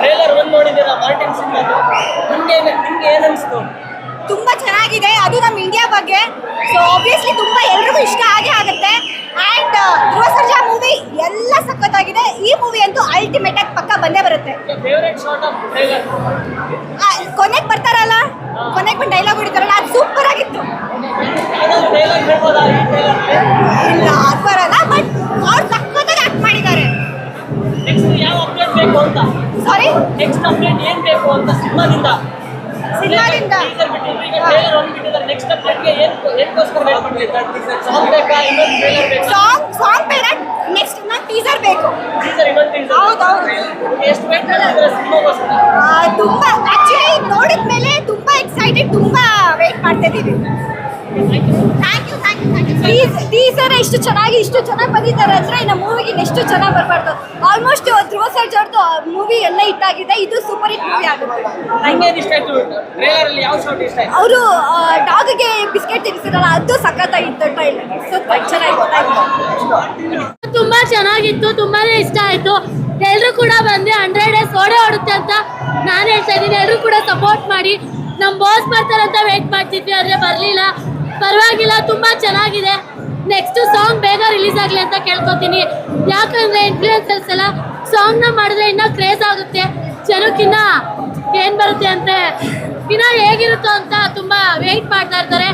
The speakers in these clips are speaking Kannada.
ಟ್ರೇಲರ್ ಒಂದು ನೋಡಿದ್ದೀರಾ? ಮಾರ್ಟಿನ್ ಸಿಂಗ್ ನಿಮ್ಗೆ ನಿಮ್ಗೆ ಏನ್ ಅನ್ಸ್ತು? ತುಂಬಾ ಚೆನ್ನಾಗಿದೆ. ಅದು ನಮ್ಮ ಇಂಡಿಯಾ ಬಗ್ಗೆ. ಸೊ ಆಬ್ವಿಯಸ್ಲಿ ತುಂಬಾ ಎಲ್ರಿಗೂ ಇಷ್ಟ ಆಗೇ ಆಗುತ್ತೆ. ಅಂಡ್ ಧ್ರುವ ಸರ್ಜಾ ಮೂವಿ ಎಲ್ಲ ಸಖತ್ತಾಗಿದೆ. ಈ ಮೂವಿ ಅಂತೂ ಅಲ್ಟಿಮೇಟ್ ಆಗಿ ಪಕ್ಕ ಬಂದೇ ಬರುತ್ತೆ. ಕೊನೆಗೆ ಬರ್ತಾರಲ್ಲ? ಕೊನೆಗೆ ಬಂದು ಡೈಲಾಗ್ ಹೊಡಿತಾರಲ್ಲ? ಅದು ಸೂಪರ್ ಆಗಿತ್ತು. ಇಲ್ಲ ಬೇಕು ಅಂತ. ಸಾರಿ ನೆಕ್ಸ್ಟ್ ಅಪ್ಡೇಟ್ ಏನ್ ಬೇಕು ಅಂತ ಸಿನಿಮಾದಿಂದ. ಸಿನಿಮಾದಿಂದ? ಟೀಸರ್ ಬಿಟ್ಟಿದ್ರು ಈಗ ಟ್ರೇಲರ್ ಒಂದು ಬಿಟ್ಟಿದ್ದಾರೆ. ನೆಕ್ಸ್ಟ್ ಅಪ್ಡೇಟ್ಗೆ ಏನ್ ಏನ್ಗೋಸ್ಕರ ವೇಟ್ ಮಾಡ್ತಿದ್ದಾರೆ ಸಾಂಗ್ ಬೇಕಾ? ಇನ್ನೊಂದು ಟ್ರೇಲರ್ ಬೇಕಾ? ಸಾಂಗ್ ಸಾಂಗ್ ಬೇಡ ನೆಕ್ಸ್ಟ್ ನಾನು ಟೀಸರ್ ಬೇಕು. ಟೀಸರ್ ಇನ್ನೊಂದು ಟೀಸರ್ ಹೌದೌದು. ಎಷ್ಟು ವೇಟ್ ಮಾಡ್ತಿದ್ದಾರೆ ಸಿನಿಮಾಗೋಸ್ಕರ ತುಂಬಾ ಆಕ್ಚುಲಿ ನೋಡಿದ ಮೇಲೆ ತುಂಬಾ ಎಕ್ಸೈಟೆಡ್ ತುಂಬಾ ವೇಟ್ ಮಾಡ್ತಾ ಇದ್ದೀವಿ ಥ್ಯಾಂಕ್ ಯು ಟೀಸರ್ ಎಷ್ಟು ಚೆನ್ನಾಗಿ ಇಷ್ಟು ಚೆನ್ನಾಗಿ ಬಂದಿದ್ದಾರೆ ಅಂದ್ರೆ ಇನ್ನು ಮೂವಿಗೆ ಎಷ್ಟು ಚೆನ್ನಾಗಿ ಬರಬಾರ್ದು. ಆಲ್ಮೋಸ್ಟ್ ಧ್ರುವ ಸರ್ಜ್ ಅವ್ರದ್ದು ಮೂವಿ ಎಲ್ಲ ಹಿಟ್ ಆಗಿದೆ ಇದು ಸೂಪರ್ ಹಿಟ್ ಮೂವಿ ಆಗುತ್ತೆ. ನಂಗೇನ್ ಇಷ್ಟ ಆಯ್ತು? ಟ್ರೇಲರ್ ಅಲ್ಲಿ ಯಾವ ಶಾರ್ಟ್ ಇಷ್ಟ ಆಯ್ತು? ಅವರು ಡಾಗ್ಗೆ ಬಿಸ್ಕೆಟ್ ತಿನ್ಸಿರಲ್ಲ ಅದು ಸಖತ್ತಾಗಿತ್ತು ಟ್ರೈಲರ್ ಸೂಪರ್ ಚೆನ್ನಾಗಿತ್ತು ತುಂಬಾ ಚೆನ್ನಾಗಿತ್ತು ತುಂಬಾನೇ ಇಷ್ಟ ಆಯ್ತು. ಎಲ್ಲರೂ ಕೂಡ ಬಂದ್ರೆ ಹಂಡ್ರೆಡ್ ಡೇಸ್ ಓಡೆ ಓಡುತ್ತೆ ಅಂತ ನಾನು ಹೇಳ್ತಾ ಇದ್ದೀನಿ. ಎಲ್ರು ಕೂಡ ಸಪೋರ್ಟ್ ಮಾಡಿ. ನಮ್ಮ ಬಾಸ್ ಬರ್ತಾರಂತ ಅಂತ ವೇಟ್ ಮಾಡ್ತಿದ್ವಿ ಆದ್ರೆ ಬರ್ಲಿಲ್ಲ. ಪರವಾಗಿಲ್ಲ, ತುಂಬಾ ಚೆನ್ನಾಗಿದೆ. ನೆಕ್ಸ್ಟ್ ಸಾಂಗ್ ಬೇಗ ರಿಲೀಸ್ ಆಗಲಿ ಅಂತ ಕೇಳ್ಕೊತೀನಿ. ಯಾಕಂದ್ರೆ ಇನ್ಫ್ಲೂಯೆನ್ಸರ್ಸ್ ಎಲ್ಲ ಸಾಂಗ್ನ ಮಾಡಿದ್ರೆ ಇನ್ನ ಕ್ರೇಜ್ ಆಗುತ್ತೆ. ಜನಕ್ಕಿನ್ನ ಏನ್ ಬರುತ್ತೆ ಅಂದರೆ ಇನ್ನ ಹೇಗಿರುತ್ತೋ ಅಂತ ತುಂಬಾ ವೇಟ್ ಮಾಡ್ತಾ ಇರ್ತಾರೆ.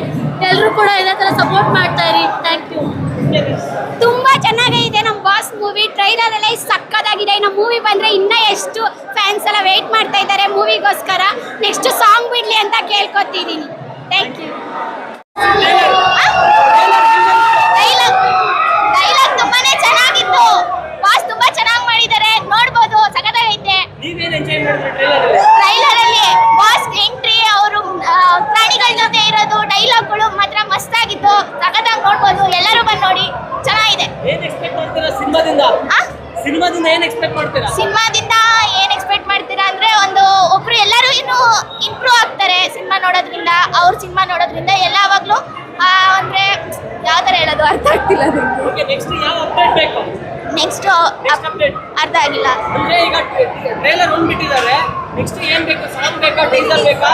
ಎಲ್ರು ಕೂಡ ಇದೇ ತರ ಸಪೋರ್ಟ್ ಮಾಡ್ತಾ ಇರಿ. ಥ್ಯಾಂಕ್ ಯು ತುಂಬಾ ಚೆನ್ನಾಗಿದೆ ನಮ್ಮ ಬಾಸ್ ಮೂವಿ ಟ್ರೈಲರ್ ಎಲ್ಲ ಸಕ್ಕತ್ತಾಗಿದೆ. ಇನ್ನ ಮೂವಿ ಬಂದ್ರೆ ಇನ್ನ ಎಷ್ಟು ಫ್ಯಾನ್ಸ್ ಎಲ್ಲ ವೇಟ್ ಮಾಡ್ತಾ ಇದ್ದಾರೆ ಮೂವಿಗೋಸ್ಕರ ನೆಕ್ಸ್ಟ್ ಸಾಂಗ್ ಬಿಡ್ಲಿ ಅಂತ ಕೇಳ್ಕೊತಿದ್ದೀನಿ. ಥ್ಯಾಂಕ್ ಯು ಟ್ರೇಲರ್ ಅಲ್ಲಿ ಬಾಸ್ ಎಂಟ್ರಿ ಅವರು ಇರೋದು ಡೈಲಾಗ್ಗಳು ಮಾತ್ರ ಮಸ್ತಾಗಿತ್ತು ಎಲ್ಲರೂ ನೋಡಿ ಚೆನ್ನಾಗಿದೆ ಸಿನಿಮಾದಿಂದ ಏನ್ ಎಕ್ಸ್ಪೆಕ್ಟ್ ಮಾಡ್ತೀರಾ ಸಿನಿಮಾದಿಂದ ನೋಡೋದ್ರಿಂದ ಅವ್ರ ಸಿನಿಮಾ ನೋಡೋದ್ರಿಂದ ಎಲ್ಲಾವಾಗ್ಲೂ ಆ, ಅಂದ್ರೆ ಯಾವ ತರ ಹೇಳೋದು ಅರ್ಥ ಆಗ್ತಿಲ್ಲ ಓಕೆ ನೆಕ್ಸ್ಟ್ ಯಾವ ಅಪ್ಡೇಟ್ ಬೇಕು? ನೆಕ್ಸ್ಟ್ ನೆಕ್ಸ್ಟ್ ಅಪ್ಡೇಟ್ ಅರ್ಥ ಆಗಿಲ್ಲ. ಅಂದ್ರೆ ಈಗ ಟ್ರೇಲರ್ ಒಂದ್ ಬಿಟ್ಟಿದ್ದಾರೆ ನೆಕ್ಸ್ಟ್ ಏನ್ ಬೇಕು? ಸಾಂಗ್ ಬೇಕಾ? ಟೀಸರ್ ಬೇಕಾ?